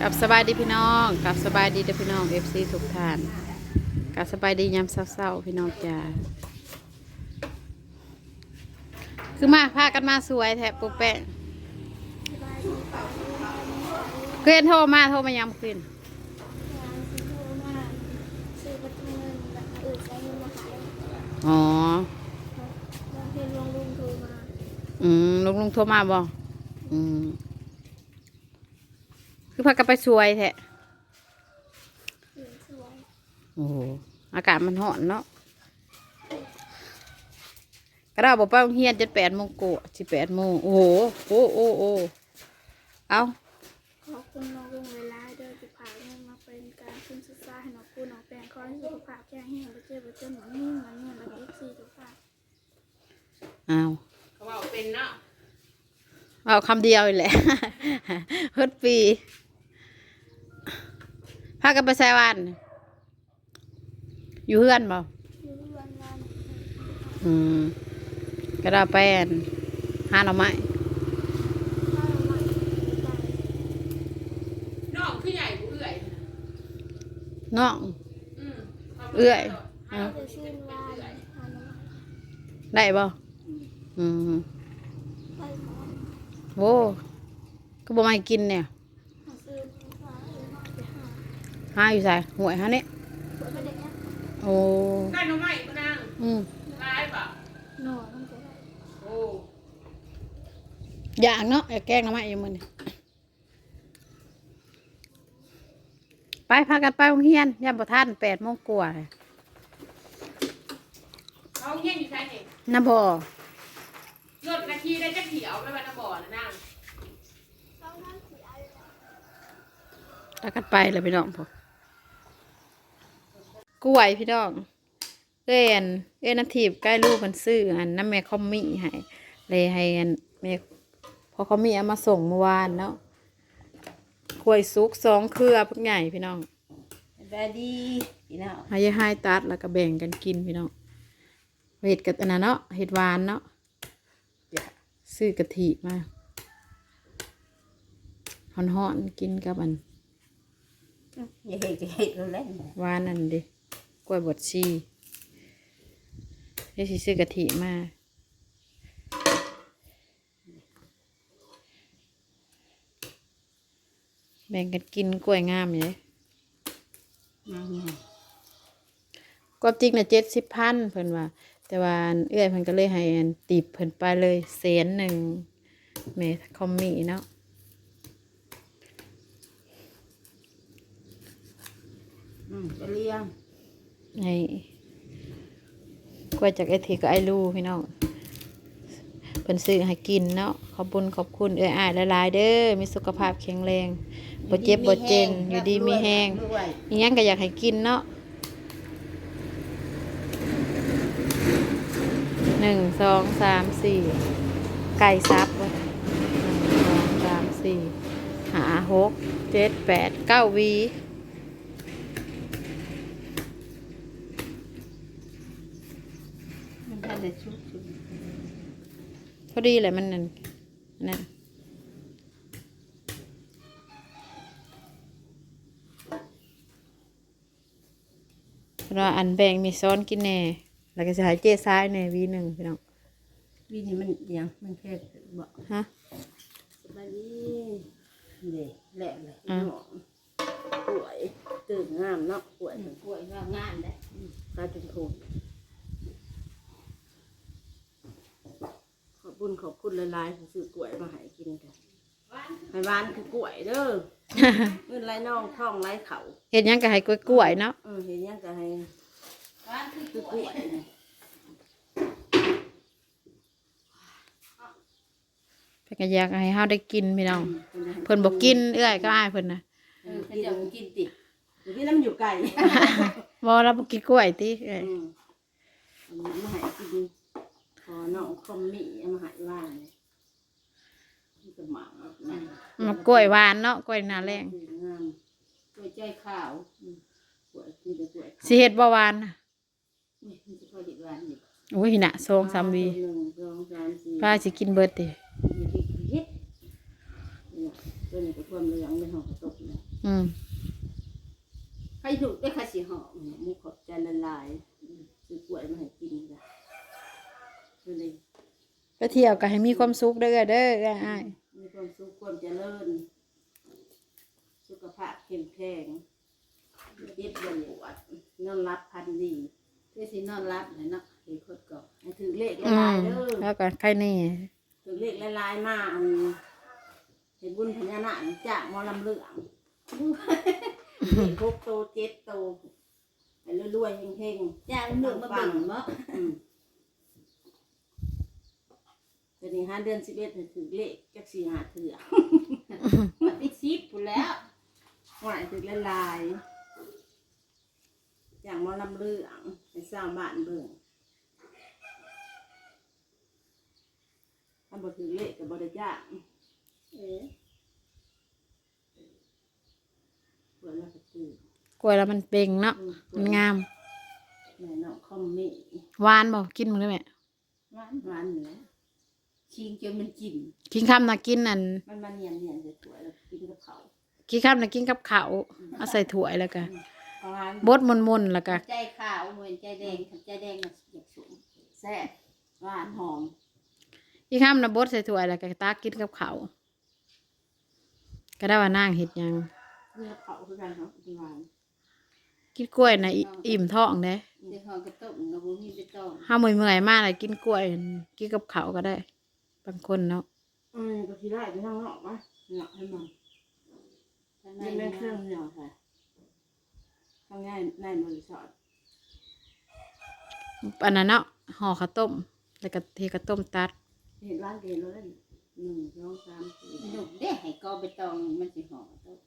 กับสบายดีพี่น้องกับสบายดีเด้อพี่น้องเอฟซีทุกท่านกับสบายดียามเศร้าๆพี่น้องจ้าคือมาพากันมาสวยแทบปุ๊บแป้งเพื่อนโทรมาโทรมายามคืนซื้อประตูเงินแบบอื่นใช้เงินมาขายอ๋อบางทีลงลุงโทรมาอืมลุงลุงโทรมาบ่อืม คือพากันไปสวยแท้อื่นสวยโอ้โหอากาศมันร้อนเนาะก็ได้บอกไปโรงเรียนจะแปดโมงกว่าสิแปดโมงโอ้โหโอ้โอ้โอ้เอาขอบคุณน้องลุงเวลาเดินจะพาเงินมาเป็นการขึ้นศึกษาให้น้องกูน้องแปลงขอให้สุขภาพแข็งแรงไปเจอไปเจอหนูนิ่งมันเงินแล้วก็เอฟซีทุกท่านเอาเขาบอกเป็นเนาะเอาคำเดียวอีกแหละเฮิดปีพากันไปใส่วัน อยู่เพื่อนบ่อยู่วันวันอืมก็ได้ไปอั่นหาหน่อไม้ข้าวใหม่ไปน้องคือใหญ่กูเอื่อยน้อง อืมเอื้อยไปเอาจะชื่นว่าหาหน่อไม้ได้บ่อืม ไปหมอ โว้ก็บ่มาให้กินเนี่ย มาซื้อฟ้าเอ็นน้อยไปหา หาอยู่ใส่หวยหาเนี่ยเปิดประเด็นเนี้ยโอ้ได้หนูใหม่กูนางอืมร้ายป่ะหน่อมันจะได้โอ้อย่างเนาะอย่าแกล้งหน่อไม้อยู่มื้อนี้ไปพากันไปโรงเรียนยามบ่ทันแปดโมงกว่าเขาเงี้ยอยู่ใช่ไหมน้ำบ่รถนาทีได้จะเขียวไม่วันน้ำบ่อนะนางต้องนั่งสีอะไรแล้วกันไปเลยพี่น้องพอ กล้วยพี่น้องเอ้ยอันเอ้ยนาทีบใกล้ลูกมันซื้ออันน้ำแม่คอมมี่ให้เลยให้อันแม่พอคอมมี่เอามาส่งเมื่อวานเนาะกล้วยสุกสองเครือพวกใหญ่พี่น้องแบดีพี่น้องให้ให้ตัดแล้วก็แบ่งกันกินพี่น้องเห็ดกับอันนั้นเนาะเห็ดหวานเนาะซื้อกะทิมาห่อนๆกินกับอันอย่าเห็ดจะเห็ดเราเล่นหวานนั่นดิ กล้วยบดชีเดี๋ยวสิซื้อกะทิมาแบ่งกันกินกล้วยงามอยู่เลยมาไงก็จริงนะเจ็ดสิบพันเพิ่นว่า แต่ว่านเอื้อยเพิ่นก็เลยให้อันติบเพิ่นไปเลยแสนหนึ่งเมทคอมมี่เนาะอืมจะเลี้ยง ให้กล้วยจากไอทีก็ไอรูพี่น้องเพิ่นซื้อให้กินเนาะขอบคุญขอบคุณเอื้อยอ้ายหลายๆเด้อมีสุขภาพแข็งแรงบ่เจ็บบ่เจนอยู่ดีมีแห้งด้วยอีหยังก็อยากให้กินเนาะหนึ่งสองสามสี่ไก่ซับหนึ่งสองสามสี่หาหกเจ็ดแปดเก้าวี มันทันได้ชุบชุบพอดีเลยมันนั่นนั่นเราอันแบ่งมีซ้อนกินแน่ แล้วก็จะหายเจ๊ซ้ายแน่วีหนึ่งพี่น้องวินี่มันยังมันแค่บอกฮะสบายดีเด็แหละเลยอะหอมป่วยตื่นงามเนาะป่วยป่วยงามงามได้กลายเป็นโคมข บคุณขอบคุณหลายๆที่ซื้อกล้วยมาให้กินกันให้หวานคือกล้วยเด้อเงินไรน้องท่องไรเขาเห็นหยังก็ให้กล้วยๆเนาะเออเห็นยังก็ให้คือกล้วยนะเพิ่นก็อยากให้เฮาได้กินพี่น้องเพิ่นบ่กินเอื้อยก็อ้ายเพิ่นนะเออกินกินติเดี๋ยวพี่น้ำอยู่ไกลบ่เราบ่กินกล้วยติเอ้ยอืมเอามาให้กินข อน้องคอมมี่เอามาให้ว่านเลยมันก็หมานะมากล้วยหวานเนาะกล้วยหนาแรงงามกล้วยใจขาวอืมกล้วยกินแต่กล้วยขาวสิเฮ็ดบ่หวานน่ะนี่มันจะพอดีหวานอยู่โอ้ยน่ะสองสามวีหนึ่งสองสามสี่ป้าสิกินเบิดติมีพริกเฮ็ดเนี่ยตัวนี้ก็ท่วมเหลืองเป็นหอมตกเนี่ยอืมใครถูกได้ใครสีหอมเนี่ยมุกขอบใจละลายซื้อกล้วยมาให้กินจ้ะ ตัวนี้ไปเที่ยวก็ให้มีความสุขเด้อเด้ออ้ายมีความสุขความเจริญ สุขภาพเข้มแข็งเย็บยันปวดนอนรับพันดีคือสินอนรับเลยเนาะเห็นคนก็ให้ถือเลขละอืลามยเด้อแล้วก็ใครนี่ถือเลขละลายมาอันเห็นบุญพญานาคจากหมอลำเหลืองเลขหกโตเจ็ดโตให้รวยๆเฮงๆจ้างหนึ่งมาเบิ่งเนาะ อืมตอนนี้ห้าเดือนสิบเอ็ดถึงเลขจักสี่หาเถื่อมันอีกสิบพู้นแล้วหวายถึงละลาย อย่างหมอลำเลืองให้สร้างบ้านเบิ่งถ้าบ่ถึงเลขกับบริจาคเอ๊ะเปิดแล้วก็ตื่นกล้วยแล้วมันเป่งเนาะอืมมันงามแม่น้องคอมมี่หวานบ่กินมึงได้ไหมหวานหวานเหนือ ชิงจนมันกิน กินข้ามนะกินอันมันมาเนียนเนียนๆใส่ถ้วยแล้วกินกับเขาวกินข้ามนะกินกับข้าวเอาใส่ถ้วยแล้วก็ประมาณบดมนๆแล้วก็ใจขาวเหมือนใจแดงคันใจแดงน่ะอยากสูงแซ่บหวานหอมกินข้ามนะบดใส่ถ้วยแล้วก็ตากกินกับข้าวก็ได้ว่านางเฮ็ดหยัง เนื้อเขาคือกันเนาะเป็นหวานกินกล้วยนะอิอิ่มท้องเด้เดี๋ยวหอกระต้มกับบ่มีไปต้ม ห้าเมื่อยเมื่อยๆมากเลยกินกล้วยกินกับข้าวก็ได้ บางคนเนาะอืมก็ที่ได้ไปข้างนอกวะเนาะให้มันทางในนี่แม่นะเครื่องเหนียวค่ะข้างในในบริษัทอันนั้นเนาะห่อข้าวต้ม แล้วก็เทข้าวต้มตัดเห็นร้านเกณฑ์เลยหนึ่งสองสามสี่หนุ่มเด้ให้กอไปตองมันสิหอต้ม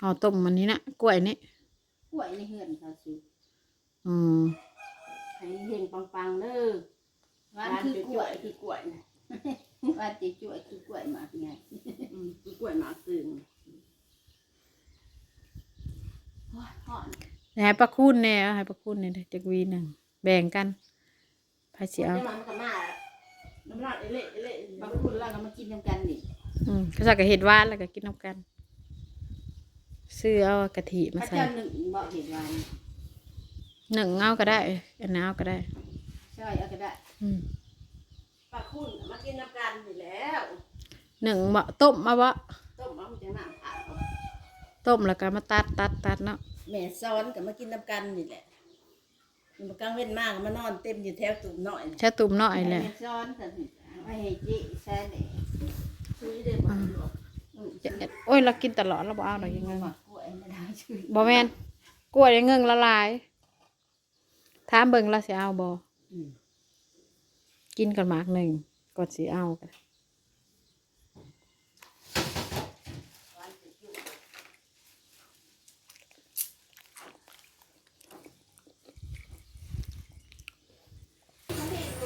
ห่อต้มมันนี้นะกล้วยนี่กล้วยในเฮือนเขาสิอืมให้เฮงปังๆเด้อ หวานร้านคือเป็นกกล้ล้ววยยคือกล้วยนะหวานจะจ่วยคือกล้วยหมากไงอืมคือกล้วยหมากตึงโอ้ยหอนให้ปลาคูนแน่เอาให้ปลาคูนแน่เด้อจักวีหนึ่งแบ่งกันพายสิเอาน้ำมันก็มาน้ำลายเละเละบางคนเราก็มากินนำกันนี่อืมก็จะกะเห็ดหว่านแล้วก็กินน้ำกัน ซื้อเอากะทิมาพระใส่เจ้าหนึ่งบ่เห็นหวานหนึ่งเอาก็ได้อันนั้นเอาก็ได้ ช่วยเอาก็ได้อืม ปลาคุณมากินน้ำกันอยู่แล้วหนึ่งบะต้มมาบะต้มเอาจะน้ำอาบเอาต้มแล้วก็มาตัดตัดตัดเนาะแม่ซ้อนกับมากินน้ำกันนี่แหละมันกลางเว้นมากมานอนเต็มอยู่แถวตุ่มหน่อยแช่ตุ่มหน่อยแหละให้ซ้อนกันไว้ให้จิใส่นี่คุยได้บ่หรอกจะโอ้ยเรากินตลอดเราบ่เอาหรอกยังไงหมักกล้วยไม่ได้ช่วยบ่แม่นกล้วยยังเงิงละลายถามเบิ่งเราสิเอาบ่อืม กินก่อนมากหนึ่งก่อนสิเอา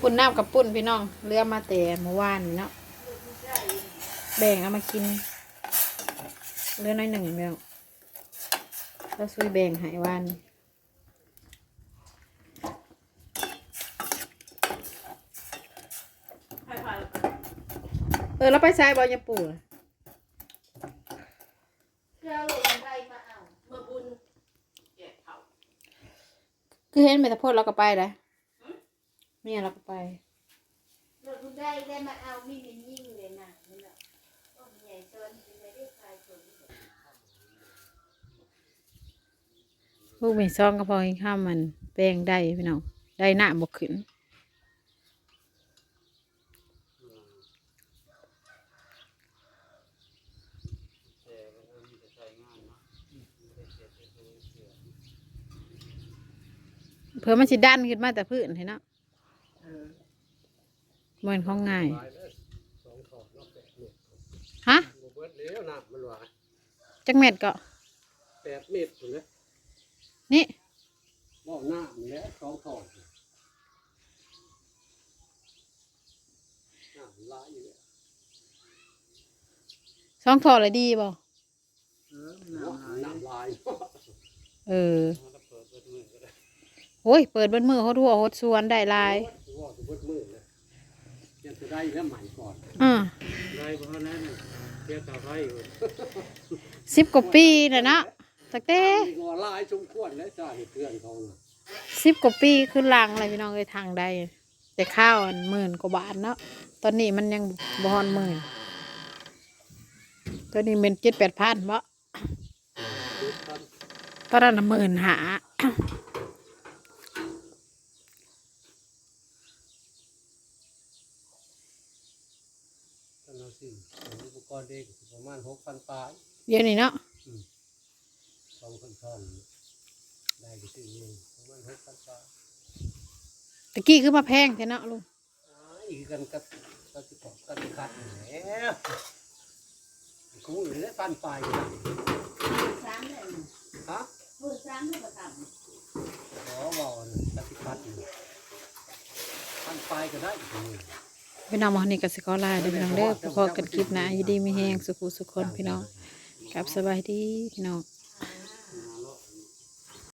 ปุ่นน้ำกับปุ่นพี่น้องเรือมาแต่เมื่อวานเนาะแบ่งเอามากินเรือน้อยหนึ่งเดียวแล้วซุยแบ่งหายวัน ให้พา เออแล้วไปใช้บอยาปู่ล่ะเราลงไปมาเอาเมื่อบุญแกะเขาคือเห็นเมตาโพดเราก็ไปเลยเมียเราก็ไปเราคุณได้ได้มาเอามีมันยิ่งเลยนะนี่แหละโอ้ยใหญ่ซ้อนไม่ได้ขายผลลูกมีซองก็พอกินข้าวมันแป้งได้พี่น้องได้หน้าบกขึ้น เพื่อมันสิดันขึ้นมาแต่พื้นเห็นเนาะเออเหมือนของง่ายสองถอดเนาะแปดเมตรฮะบ่เบิดแล้วน้ำมันว่าจักเม็ดก็แปดเมตรพุ่นเลยนี่บ่อน้ำนี่แหละสองถอดน้ำลายอยู่แล้วซองทอเลยดีบ่เออน้ำลายเออ โอ้ย เปิดเบิ้มือเขาทั่วโหดสวนได้หลาย ว่าสิเบิดมือเลยยังจะได้แล้วใหม่ก่อนอ่าได้เพราะนั้นเรียกกับไฟสิบกว่าปีแล้วเนาะตั้งแต่มีก็ลายสมควรแล้วจ้าเพื่อนเขาน่ะสิบกว่าปีขึ้นหลังอะไรพี่น้องเอ้ยทางใดแต่ข้าวอันหมื่นกว่าบาทเนาะตอนนี้มันยังบฮอนหมื่นตอนนี้เป็นเจ็ดแปดพันบ่ตอนนั้นน่ะหมื่นหา ท่าน เอาสิอุปกรณ์เด็กประมาณหกพันปลายเดี๋ยวนี้เนาะสองพันทองได้ก็ซื้อเองประมาณหกพันปลายตะกี้คือมาแพงแค่เนาะลุงอีกกันกับกับสิบกับสิบคัดแล้วกูอยู่ได้พันปลายอยู่นะสามเลยฮะพูดสามเลยประกขอบอกนะกับสิบคัดอยู่พันปลายก็ได้อีกที พี่น้องมานี่ก็สิขอลาเด้อพี่น้องเด้อพอกันคลิปหนะยินดีมีแฮงสุขุสุขคนพี่น้องกลับสบายดีพี่น้อง